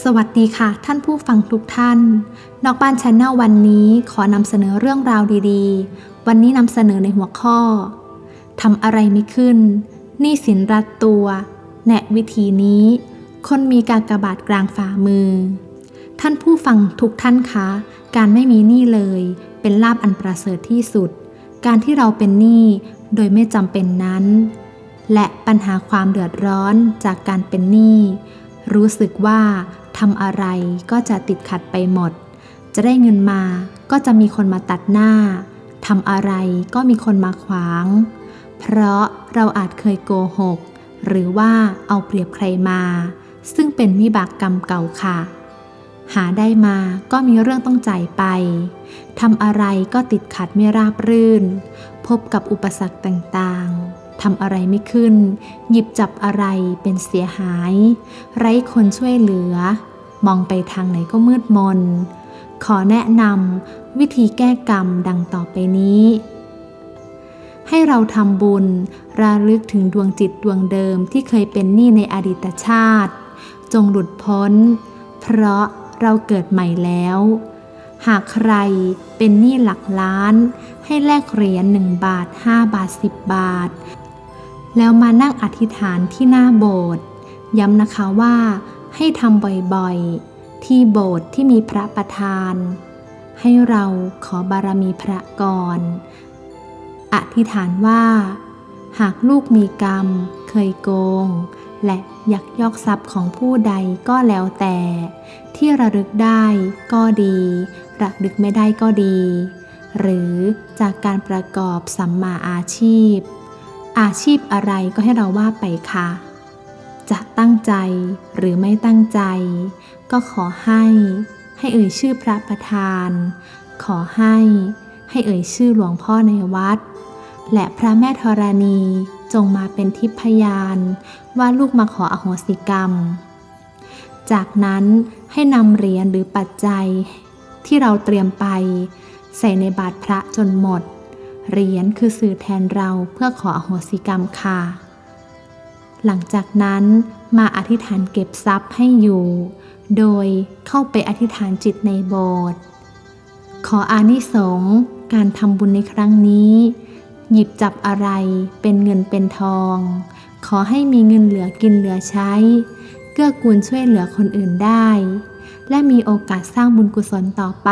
สวัสดีค่ะ ท่านผู้ฟังทุกท่าน นอกบ้านชแนลวันนี้ขอนำเสนอเรื่องราวดีๆ วันนี้นำเสนอในหัวข้อทำอะไรไม่ขึ้นหนี้สินรัดตัว แนะวิธีนี้ คนมีการกระบาทกลางฝ่ามือ ท่านผู้ฟังทุกท่านคะ การไม่มีหนี้เลย เป็นลาบอันประเสริฐที่สุด การที่เราเป็นหนี้โดยไม่จำเป็นนั้น และปัญหาความเดือดร้อนจากการเป็นหนี้ รู้สึกว่าทำอะไรก็จะติดขัดไปหมด จะได้เงินมาก็จะมีคนมาตัดหน้าทำอะไรก็มีคนมาขวาง เพราะเราอาจเคยโกหก หรือว่าเอาเปรียบใครมา ซึ่งเป็นวิบากกรรมเก่าค่ะ หาได้มาก็มีเรื่องต้องจ่ายไปทำอะไรก็ติดขัดไม่ราบรื่น พบกับอุปสรรคต่างๆ ทำอะไรไม่ขึ้น หยิบจับอะไรเป็นเสียหาย ไร้คนช่วยเหลือ มองไปทางไหนก็มืดมน ขอแนะนำวิธีแก้กรรมดังต่อไปนี้ ให้เราทำบุญระลึกถึงดวงจิตดวงเดิมที่เคยเป็นหนี้ในอดีตชาติ จงหลุดพ้น เพราะเราเกิดใหม่แล้ว หากใครเป็นหนี้หลักล้านให้แลกเหรียญหนึ่งบาท 5 บาท 10 บาท แล้วมานั่งอธิษฐานที่หน้าโบสถ์ย้ำนะคะว่าให้ทำบ่อยๆ ที่โบสถ์ที่มีพระประธาน ให้เราขอบารมีพระก่อน อธิษฐานว่า หากลูกมีกรรม เคยโกง และยักยอกทรัพย์ของผู้ใดก็แล้วแต่ ที่ระลึกได้ก็ดี ระลึกไม่ได้ก็ดี หรือจากการประกอบสัมมาอาชีพ อาชีพอะไรก็ให้เราว่าไปค่ะ จะตั้งใจหรือไม่ตั้งใจ ก็ขอให้ให้เอ่ยชื่อพระประธาน ขอให้ให้เอ่ยชื่อหลวงพ่อในวัด และพระแม่ธรณีจงมาเป็นทิพยาน ว่าลูกมาขออโหสิกรรม จากนั้นให้นำเหรียญหรือปัจจัยที่เราเตรียมไป ใส่ในบาตรพระจนหมด เหรียญคือสื่อแทนเราเพื่อขออโหสิกรรมค่ะ หลังจากนั้นมาอธิษฐานเก็บทรัพย์ให้อยู่ โดยเข้าไปอธิษฐานจิตในโบสถ์ขออานิสงส์การทำบุญในครั้งนี้ หยิบจับอะไรเป็นเงินเป็นทอง ขอให้มีเงินเหลือกินเหลือใช้ เกื้อกูลช่วยเหลือคนอื่นได้ และมีโอกาสสร้างบุญกุศลต่อไป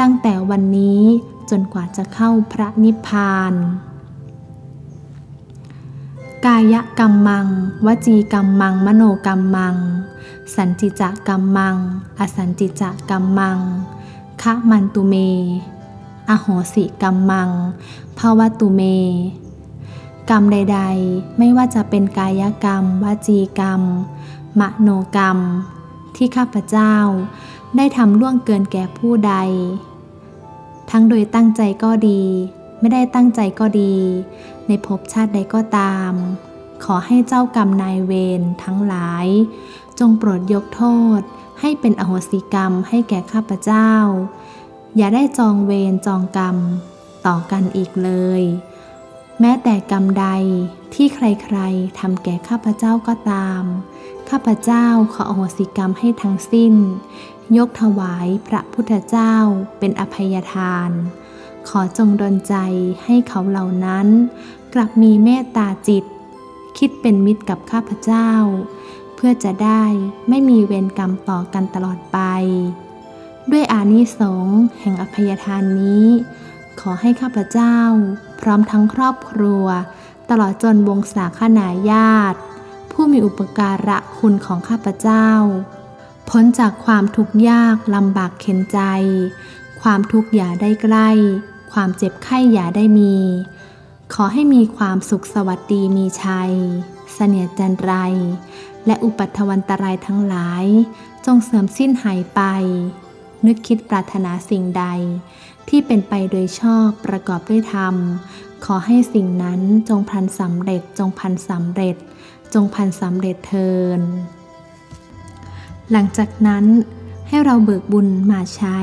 ตั้งแต่วันนี้ จนกว่าจะเข้าพระนิพพาน กายกรรมัง วจีกรรมัง มโนกรรมัง สันจิจะกรรมัง อสันจิจะกรรมังคะมันตุเม อโหสิกรรมังภาวตุเม กรรมใด ๆ ไม่ว่าจะเป็นกายกรรม วจีกรรม มโนกรรม ที่ข้าพเจ้าได้ทำล่วงเกินแก่ผู้ใด ทั้งโดยตั้งใจก็ดี ไม่ได้ตั้งใจก็ดี ในภพชาติใดก็ตาม ขอให้เจ้ากรรมนายเวรทั้งหลาย จงโปรดยกโทษ ให้เป็นอโหสิกรรมให้แก่ข้าพเจ้า อย่าได้จองเวรจองกรรม ต่อกันอีกเลย แม้แต่กรรมใดที่ใครๆทำแก่ข้าพเจ้าก็ตาม ข้าพเจ้าขออโหสิกรรมให้ทั้งสิ้น ยกถวายพระพุทธเจ้าเป็นอภัยทาน ขอจงดลใจให้เขาเหล่านั้น กลับมีเมตตาจิต คิดเป็นมิตรกับข้าพเจ้า เพื่อจะได้ไม่มีเวรกรรมต่อกันตลอดไป ด้วยอานิสงส์แห่งอภัยทานนี้ ขอให้ข้าพเจ้า พร้อมทั้งครอบครัว ตลอดจนวงศาคณาญาติ ผู้มีอุปการะคุณของข้าพเจ้า พ้นจากความทุกข์ยากลำบากเข็นใจ ความทุกข์อย่าได้ใกล้ ความเจ็บไข้อย่าได้มี ขอให้มีความสุขสวัสดีมีชัย เสนียจันไร และอุปัทวันตรายทั้งหลาย จงเสื่อมสิ้นหายไป นึกคิดปรารถนาสิ่งใด ที่เป็นไปโดยชอบประกอบด้วยธรรมขอให้สิ่งนั้นจงพันสำเร็จจงพันสำเร็จ จงพันสำเร็จเทิน หลังจากนั้นให้เราเบิกบุญมาใช้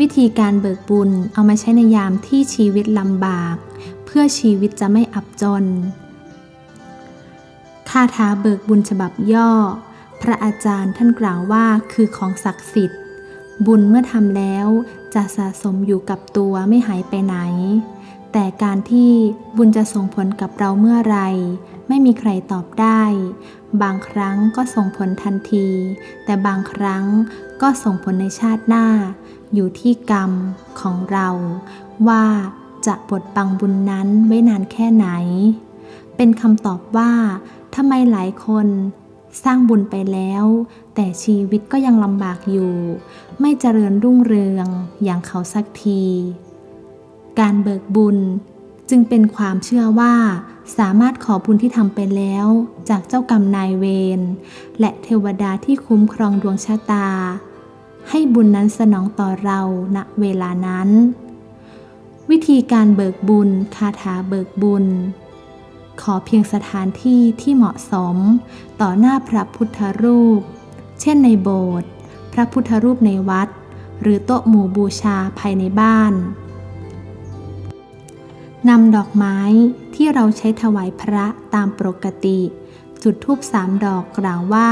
วิธีการเบิกบุญเอามาใช้ในยามที่ชีวิตลำบาก เพื่อชีวิตจะไม่อับจนคาถาเบิกบุญฉบับย่อ พระอาจารย์ท่านกล่าวว่าคือของศักดิ์สิทธิ์ บุญเมื่อทำแล้วจะสะสมอยู่กับตัวไม่หายไปไหน แต่การที่บุญจะส่งผลกับเราเมื่อไร ไม่มีใครตอบได้ บางครั้งก็ส่งผลทันที แต่บางครั้งก็ส่งผลในชาติหน้า อยู่ที่กรรมของเรา ว่าจะบดบังบุญนั้นไว้นานแค่ไหน เป็นคำตอบว่าทำไมหลายคนสร้างบุญไปแล้ว แต่ชีวิตก็ยังลำบากอยู่ ไม่เจริญรุ่งเรืองอย่างเขาสักที การเบิกบุญ จึงเป็นความเชื่อว่า สามารถขอบุญที่ทำไปแล้ว จากเจ้ากรรมนายเวรและเทวดาที่คุ้มครองดวงชะตา ให้บุญนั้นสนองต่อเราณเวลานั้น วิธีการเบิกบุญคาถาเบิกบุญ ขอเพียงสถานที่ที่เหมาะสม ต่อหน้าพระพุทธรูป เช่นในโบสถ์พระพุทธรูปในวัด หรือโต๊ะหมู่บูชาภายในบ้าน นำดอกไม้ที่เราใช้ถวายพระตามปกติ จุดธูปสามดอกกล่าวว่า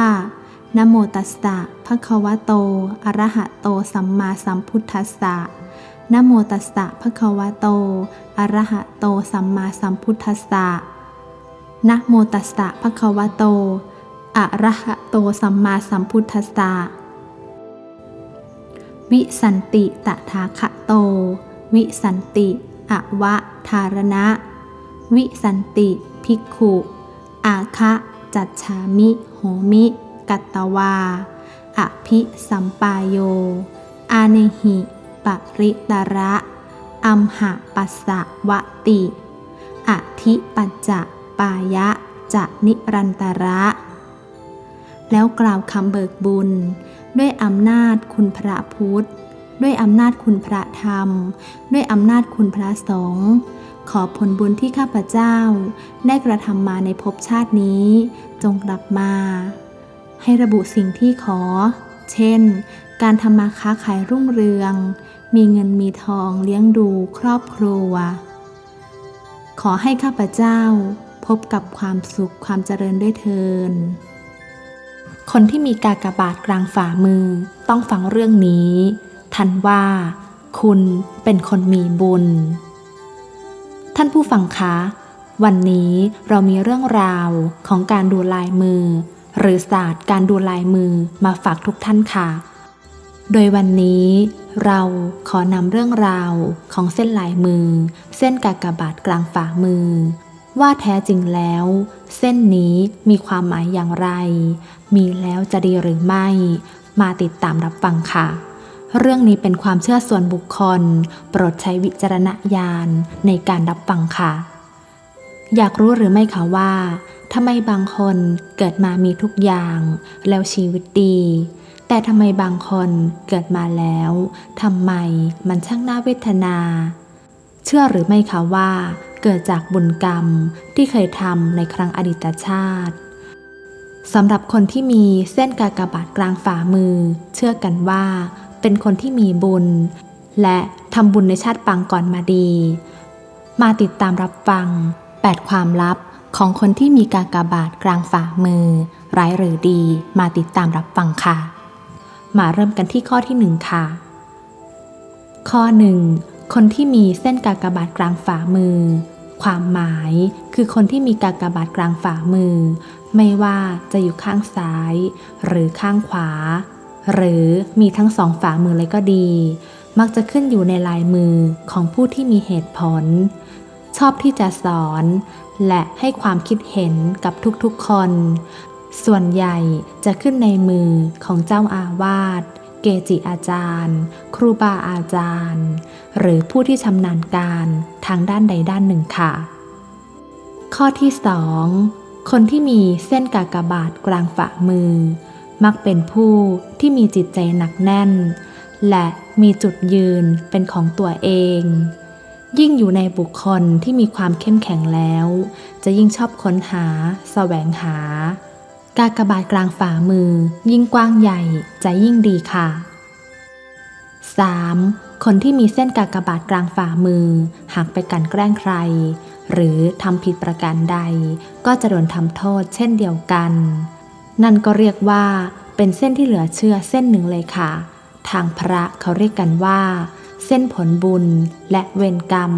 นะโมตัสสะภะคะวะโต อะระหะโต สัมมาสัมพุทธัสสะนะโมตัสสะภะคะวะโต อะระหะโต สัมมาสัมพุทธัสสะนะโมตัสสะภะคะวะโต อะระหะโต สัมมาสัมพุทธัสสะ วิสันติตถาคะโต วิสันติ อวะธารณะ วิสันติภิกขุ อาคะจัดฉามิ โหมิ กัตตวา อภิสัมปายโย อาเนหิปริตระอัมหะปัสสะวะติอธิปัจจะปายะจะนิรันตระ แล้วกล่าวคำเบิกบุญ ด้วยอำนาจคุณพระพุทธ ด้วยอำนาจคุณพระธรรม ด้วยอำนาจคุณพระสงฆ์ขอผลบุญที่ข้าพเจ้า ได้กระทำมาในภพชาตินี้ จงกลับมา ให้ระบุสิ่งที่ขอ เช่น การทำมาค้าขายรุ่งเรือง มีเงินมีทองเลี้ยงดูครอบครัว ขอให้ข้าพเจ้า พบกับความสุขความเจริญด้วยเทินคนที่มีกากบาทกลางฝ่ามือต้องฟังเรื่องนี้ ทันว่า คุณเป็นคนมีบุญ ท่านผู้ฟังคะ วันนี้เรามีเรื่องราวของการดูลายมือ หรือศาสตร์การดูลายมือมาฝากทุกท่านค่ะ โดยวันนี้เราขอนำเรื่องราวของเส้นลายมือ เส้นกากบาทกลางฝ่ามือ ว่าแท้จริงแล้ว เส้นนี้มีความหมายอย่างไร มีแล้วจะดีหรือไม่ มาติดตามรับฟังค่ะ เรื่องนี้เป็นความเชื่อส่วนบุคคล โปรดใช้วิจารณญาณในการรับฟังค่ะ อยากรู้หรือไม่คะว่าทำไมบางคนเกิดมามีทุกอย่าง แล้วชีวิตดี แต่ทำไมบางคนเกิดมาแล้วทำไมมันช่างน่าเวทนา เชื่อหรือไม่คะว่า เกิดจากบุญกรรมที่เคยทำในครั้งอดีตชาติสำหรับคนที่มีเส้นกากบาทกลางฝ่ามือ เชื่อกันว่า เป็นคนที่มีบุญ และทำบุญในชาติปางก่อนมาดี มาติดตามรับฟัง 8 ความลับของคนที่มีกากบาทกลางฝ่ามือ ร้ายหรือดีมาติดตามรับฟังค่ะ มาเริ่มกันที่ข้อที่หนึ่งค่ะ ข้อหนึ่งคนที่มีเส้นกากบาทกลางฝ่ามือ ความหมายคือคนที่มีกากบาทกลางฝ่ามือ ไม่ว่าจะอยู่ข้างซ้าย หรือข้างขวา หรือมีทั้งสองฝ่ามือเลยก็ดี มักจะขึ้นอยู่ในลายมือของผู้ที่มีเหตุผล ชอบที่จะสอน และให้ความคิดเห็นกับทุกๆคน ส่วนใหญ่จะขึ้นในมือของเจ้าอาวาสเกจิอาจารย์ ครูบาอาจารย์ หรือผู้ที่ชำนาญการทางด้านใดด้านหนึ่งค่ะ ข้อที่สองคนที่มีเส้นกากบาทกลางฝ่ามือ มักเป็นผู้ที่มีจิตใจหนักแน่น และมีจุดยืนเป็นของตัวเอง ยิ่งอยู่ในบุคคลที่มีความเข้มแข็งแล้ว จะยิ่งชอบค้นหาแสวงหา กากบาทกลางฝ่ามือ ยิ่งกว้างใหญ่จะยิ่งดีค่ะ 3. คนที่มีเส้นกากบาทกลางฝ่ามือ หากไปกันแกล้งใคร หรือทำผิดประการใด ก็จะโดนทำโทษเช่นเดียวกัน นั่นก็เรียกว่าเป็นเส้นที่เหลือเชื่อเส้นหนึ่งเลยค่ะ ทางพระเขาเรียกกันว่า เส้นผลบุญและเวรกรรม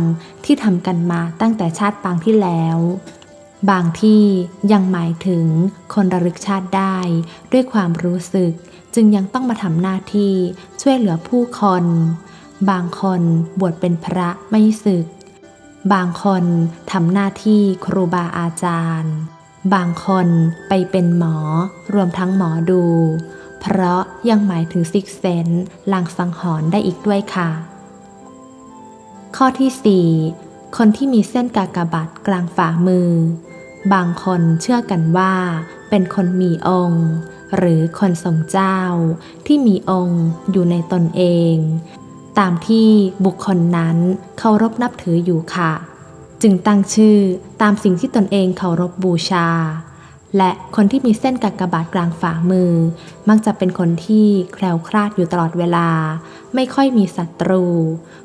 ที่ทำกันมาตั้งแต่ชาติปางที่แล้ว บางที่ยังหมายถึงคนระลึกชาติได้ ด้วยความรู้สึกจึงยังต้องมาทำหน้าที่ช่วยเหลือผู้คน บางคนบวชเป็นพระไม่สึก บางคนทำหน้าที่ครูบาอาจารย์ บางคนไปเป็นหมอรวมทั้งหมอดู เพราะยังหมายถึงซิกเซนลางสังหรณ์ได้อีกด้วยค่ะ ข้อที่ 4 คนที่มีเส้นกากบาทกลางฝ่ามือ บางคนเชื่อกันว่า เป็นคนมีองค์ หรือคนทรงเจ้า ที่มีองค์อยู่ในตนเอง ตามที่บุคคลนั้นเคารพนับถืออยู่ค่ะ จึงตั้งชื่อตามสิ่งที่ตนเองเคารพบูชา และคนที่มีเส้นกากบาทกลางฝ่ามือ มักจะเป็นคนที่แคล้วคลาดอยู่ตลอดเวลา ไม่ค่อยมีศัตรู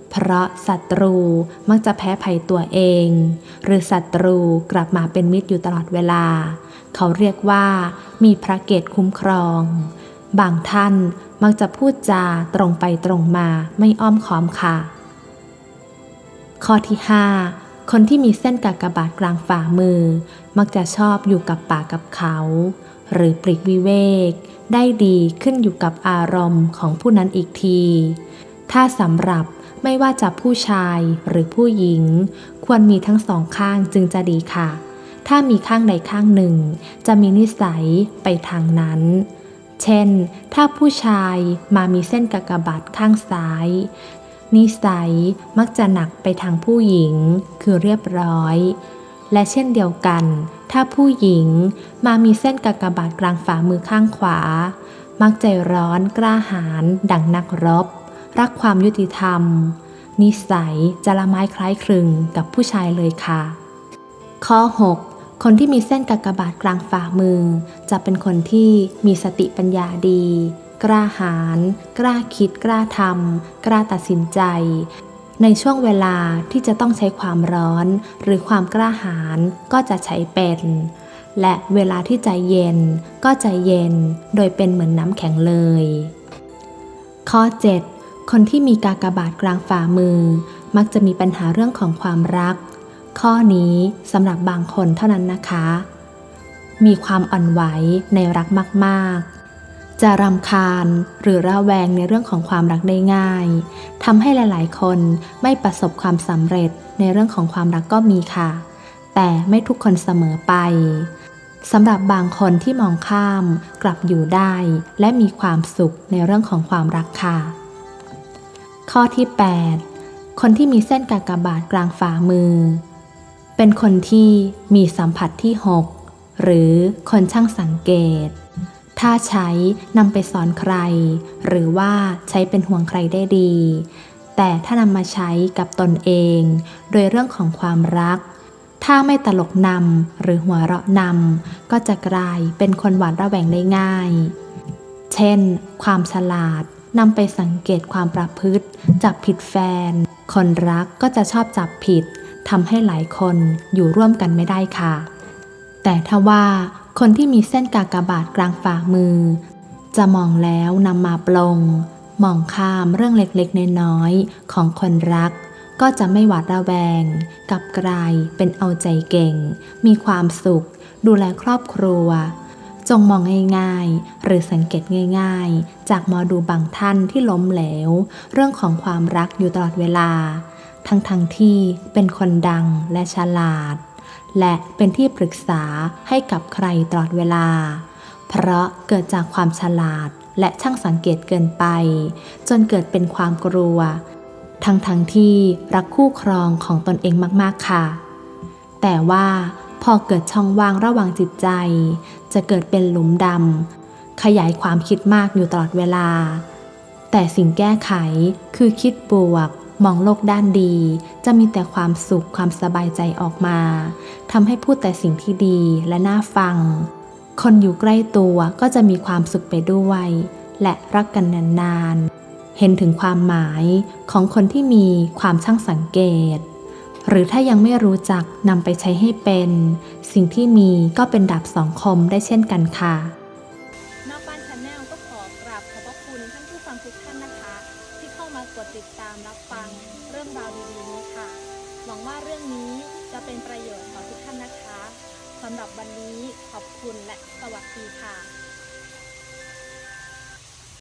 เพราะศัตรูมักจะแพ้ภัยตัวเอง หรือศัตรูกลับมาเป็นมิตรอยู่ตลอดเวลา เขาเรียกว่า มีพระเกตคุ้มครอง บางท่านมักจะพูดจาตรงไปตรงมาไม่อ้อมค้อมค่ะ ข้อที่ 5 คนที่มีเส้นกากบาทกลางฝ่ามือ มักจะชอบอยู่กับป่ากับเขา หรือปลีกวิเวก ได้ดีขึ้นอยู่กับอารมณ์ของผู้นั้นอีกที ถ้าสำหรับไม่ว่าจะผู้ชายหรือผู้หญิง ควรมีทั้งสองข้างจึงจะดีค่ะ ถ้ามีข้างใดข้างหนึ่ง จะมีนิสัยไปทางนั้น เช่น ถ้าผู้ชายมามีเส้นกากบาทข้างซ้าย นิสัยมักจะหนักไปทางผู้หญิง คือเรียบร้อย และเช่นเดียวกัน ถ้าผู้หญิงมามีเส้นกากบาทกลางฝ่ามือข้างขวา มักใจร้อนกล้าหาญดังนักรบ รักความยุติธรรม นิสัยจะละไม้คล้ายคลึงกับผู้ชายเลยค่ะ ข้อ 6 คนที่มีเส้นกากบาทกลางฝ่ามือ จะเป็นคนที่มีสติปัญญาดี กล้าหาญกล้าคิด กล้าทำกล้าตัดสินใจ ในช่วงเวลาที่จะต้องใช้ความร้อน หรือความกล้าหาญก็จะใช้เป็น และเวลาที่ใจเย็นก็ใจเย็นโดยเป็นเหมือนน้ำแข็งเลย ข้อ 7 คนที่มีกากบาทกลางฝ่ามือ มักจะมีปัญหาเรื่องของความรัก ข้อนี้สำหรับบางคนเท่านั้นนะคะ มีความอ่อนไหวในรักมากๆ จะรำคาญหรือระแวงในเรื่องของความรักได้ง่ายทำให้หลาย ๆ คนไม่ประสบความสำเร็จในเรื่องของความรักก็มีค่ะ แต่ไม่ทุกคนเสมอไปสำหรับบางคนที่มองข้ามกลับอยู่ได้ และมีความสุขในเรื่องของความรักค่ะ ข้อที่ 8 คนที่มีเส้นกากบาทกลางฝ่ามือ เป็นคนที่มีสัมผัสที่ 6 หรือคนช่างสังเกต ถ้าใช้นำไปสอนใคร หรือว่าใช้เป็นห่วงใครได้ดี แต่ถ้านำมาใช้กับตนเอง โดยเรื่องของความรัก ถ้าไม่ตลกนำหรือหัวเราะนำก็จะกลายเป็นคนหวาดระแวงได้ง่าย เช่น ความฉลาดนำไปสังเกตความประพฤติ จับผิดแฟน คนรักก็จะชอบจับผิดทำให้หลายคนอยู่ร่วมกันไม่ได้ค่ะ แต่ถ้าว่า คนที่มีเส้นกากบาทกลางฝ่ามือ จะมองแล้วนำมาปลง มองข้ามเรื่องเล็กๆน้อยๆของคนรัก ก็จะไม่หวาดระแวง กับกลายเป็นเอาใจเก่ง มีความสุข ดูแลครอบครัว จงมองง่ายๆ หรือสังเกตง่ายๆ จากมอดูบางท่านที่ล้มเหลว เรื่องของความรักอยู่ตลอดเวลา ทั้งๆทที่เป็นคนดังและฉลาด และเป็นที่ปรึกษาให้กับใครตลอดเวลา เพราะเกิดจากความฉลาดและช่างสังเกตเกินไป จนเกิดเป็นความกลัว ทั้งๆทที่รักคู่ครองของตนเองมากๆค่ะ แต่ว่าพอเกิดช่องว่างระหว่างจิตใจ จะเกิดเป็นหลุมดำขยายความคิดมากอยู่ตลอดเวลา แต่สิ่งแก้ไขคือคิดบวก มองโลกด้านดี จะมีแต่ความสุขความสบายใจออกมาทำให้พูดแต่สิ่งที่ดีและน่าฟัง คนอยู่ใกล้ตัวก็จะมีความสุขไปด้วย และรักกันนานๆ เห็นถึงความหมายของคนที่มีความช่างสังเกต หรือถ้ายังไม่รู้จักนำไปใช้ให้เป็น สิ่งที่มีก็เป็นดาบสองคมได้เช่นกันค่ะ